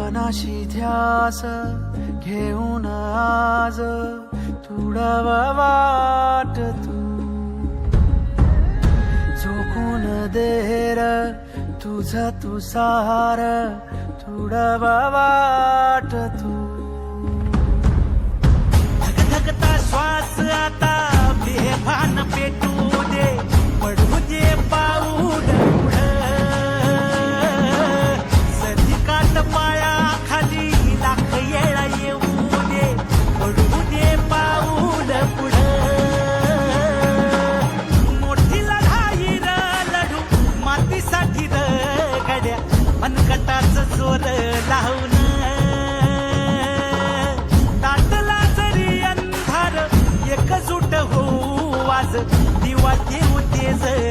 मनाशी ध्यास घेऊन आज तुडवा वाट तू. झोकून देर तुझ तुसार तुडवा वाट तू. गड्या मनकटाच जोर लावून दाटला जरी अंधार एकजूट होऊ आज दिवा देऊ तेज. धावून